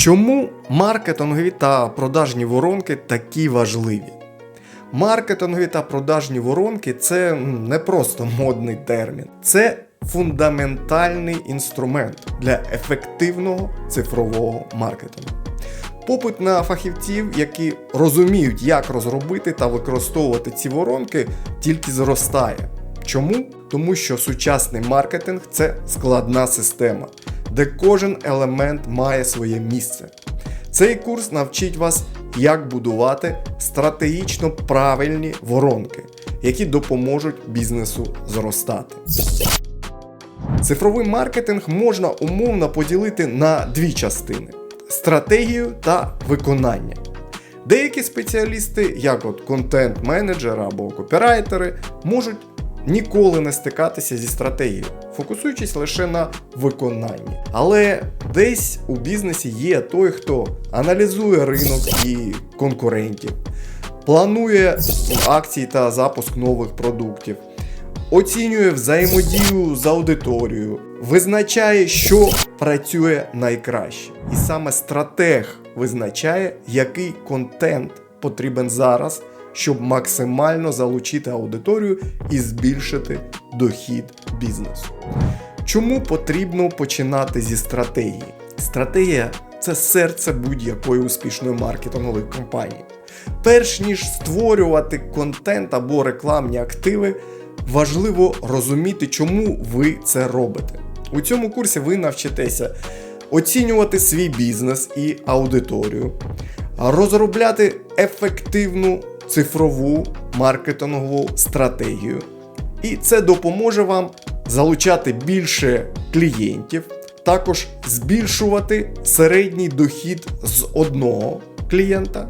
Чому маркетингові та продажні воронки такі важливі? Маркетингові та продажні воронки це не просто модний термін, це фундаментальний інструмент для ефективного цифрового маркетингу. Попит на фахівців, які розуміють, як розробити та використовувати ці воронки, тільки зростає. Чому? Тому що сучасний маркетинг це складна система, де кожен елемент має своє місце. Цей курс навчить вас, як будувати стратегічно правильні воронки, які допоможуть бізнесу зростати. Цифровий маркетинг можна умовно поділити на дві частини: стратегію та виконання. Деякі спеціалісти, як от контент-менеджери або копірайтери, можуть ніколи не стикатися зі стратегією, фокусуючись лише на виконанні. Але десь у бізнесі є той, хто аналізує ринок і конкурентів, планує акції та запуск нових продуктів, оцінює взаємодію з аудиторією, визначає, що працює найкраще. І саме стратег визначає, який контент потрібен зараз, щоб максимально залучити аудиторію і збільшити дохід бізнесу. Чому потрібно починати зі стратегії? Стратегія це серце будь-якої успішної маркетингової компанії. Перш ніж створювати контент або рекламні активи, важливо розуміти, чому ви це робите. У цьому курсі ви навчитеся оцінювати свій бізнес і аудиторію, розробляти ефективну цифрову маркетингову стратегію. І це допоможе вам залучати більше клієнтів, також збільшувати середній дохід з одного клієнта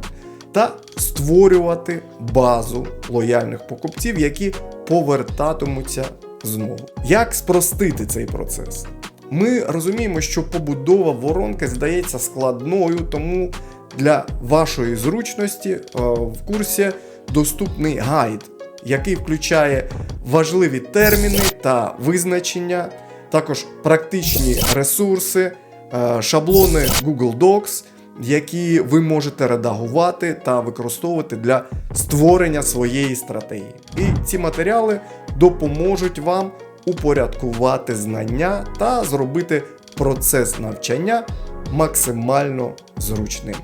та створювати базу лояльних покупців, які повертатимуться знову. Як спростити цей процес? Ми розуміємо, що побудова воронки здається складною, тому для вашої зручності е, в курсі доступний гайд, який включає важливі терміни та визначення, також практичні ресурси, е, шаблони Google Docs, які ви можете редагувати та використовувати для створення своєї стратегії. І ці матеріали допоможуть вам упорядкувати знання та зробити процес навчання максимально зручним.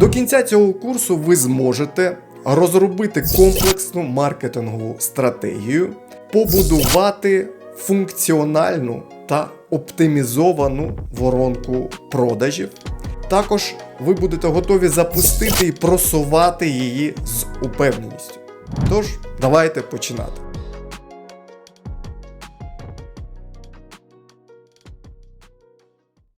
До кінця цього курсу ви зможете розробити комплексну маркетингову стратегію, побудувати функціональну та оптимізовану воронку продажів. Також ви будете готові запустити і просувати її з упевненістю. Тож, давайте починати.